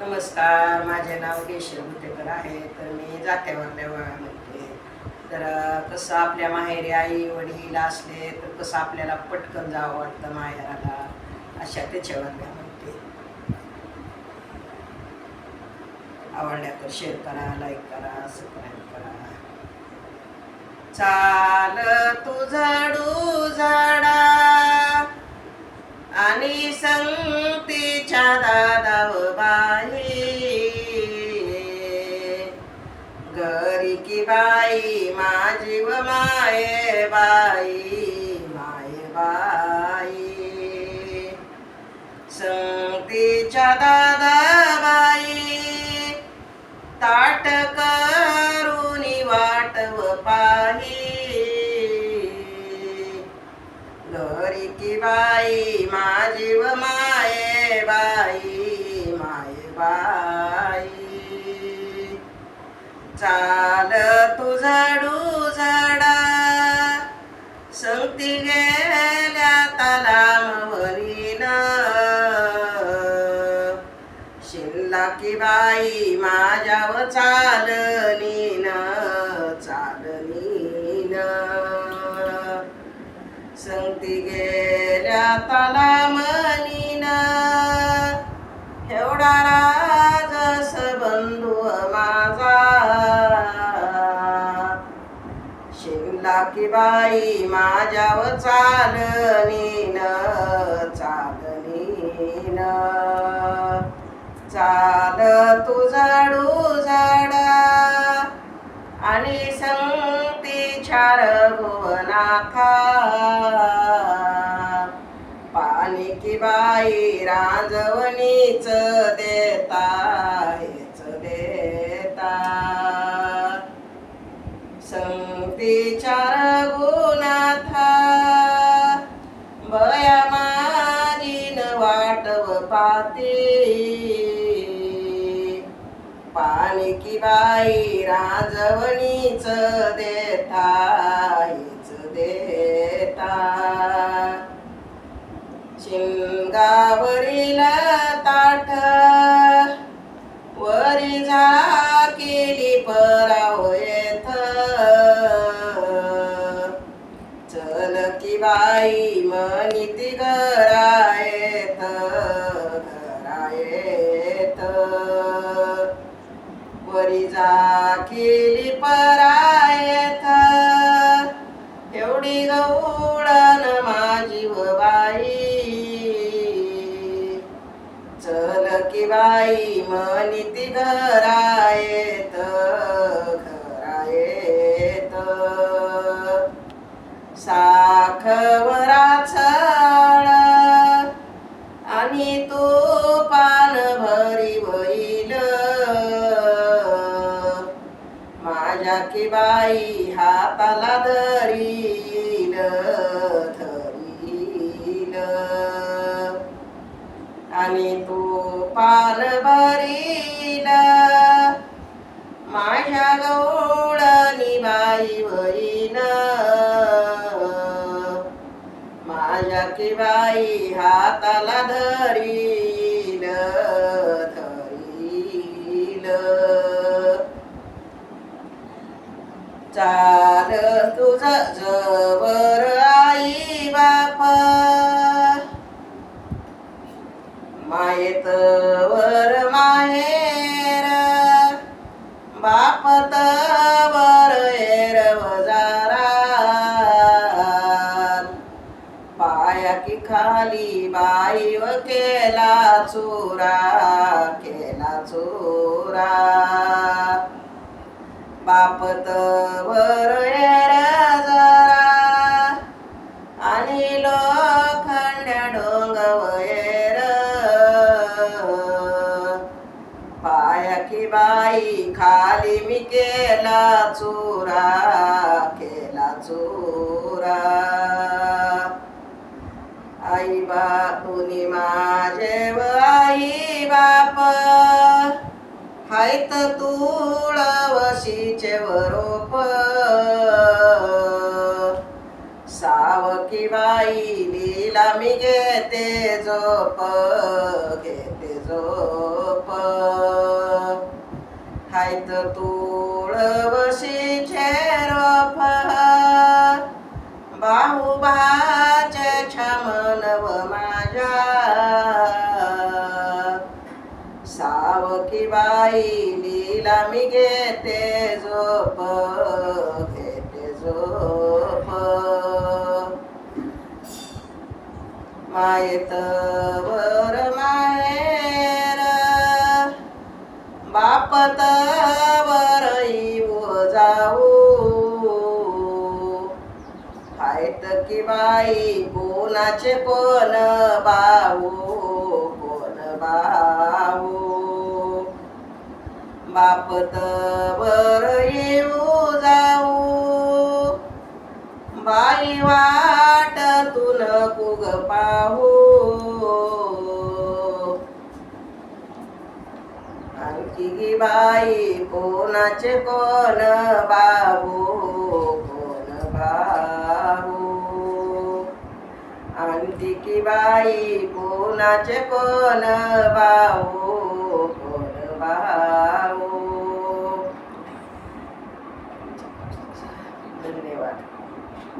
नमस्कार माझे नाव केशव गुटेकर आहे. तर मी जात्यावरल्या म्हणते तर कसं आपल्या माहेरी आई वडील असले तर कसं आपल्याला पटकन जावं वाटतं माहेराला? अशा त्याच्यावरल्या म्हणते आवडल्या तर शेअर करा लाईक करा सबस्क्राईब करा. चाल तू झाडू झाडा आणि संग जीव माये बाई माये बाई. संगतीच्या दादा बाई ताट करून वाटव पाही. घरी की बाई माझी व माये बाई माये बाई. चाल तू की बाई माझ्याव चालनीन चालनीन संगती गेल्या तलामनीन. एवढा राजस बंधू माझा. शिमला की बाई माझ्याव चालनीन चालनीन चाल तू झाडू झाडा आणि संगती चार भुवनाथा पाणी की बाई रांजवणीच देता हेच देता. संगतीच्या रघुनाथा बया माझीन वाटव पाती पाणी की बाई राजवणीच देता देता. शिंगावरील ताठ वरी झाकेली पराव परावयेत चल की बाई वरी झाकेली परायत. एवढी गौडन माझी व बाई. चल की बाई मनिती घरायत घरायत. साखवराच बाई हाताला धरील धरील. आणि तू पान भरील. माझ्या गवळणी बाई वरील. माझ्या की बाई हाताला धरील धरील चाल तुझ जवर आई बाप. मायेत वर माहेर बापत तर एरवजारा पाया की खाली बाई व केला चोरा केला चोरा. बापत वर एरजरा आणि लोखंड्या डोंगवयर पाय की बाई खाली मी केला चोरा केला चोरा. आई बा माझे हायत तुळवशीचे वरोप. सावकी बाई लीला मी घेते झोप घेते झोप. हायत तुळवशी घेते झोप घेते झोप. मायत वर माहेर बापत वर जाऊ. हायत की बाई कोणाचे कोण बाऊ कोण बाऊ? बापत वर येऊ जाऊ. बाई वाट तुन कुग पाहू. आणखी गी बाई कोणाचे कोण बाबू? कोण बाबू? आणखी की बाई कोणाचे कोण बाबू? कोण बाबू?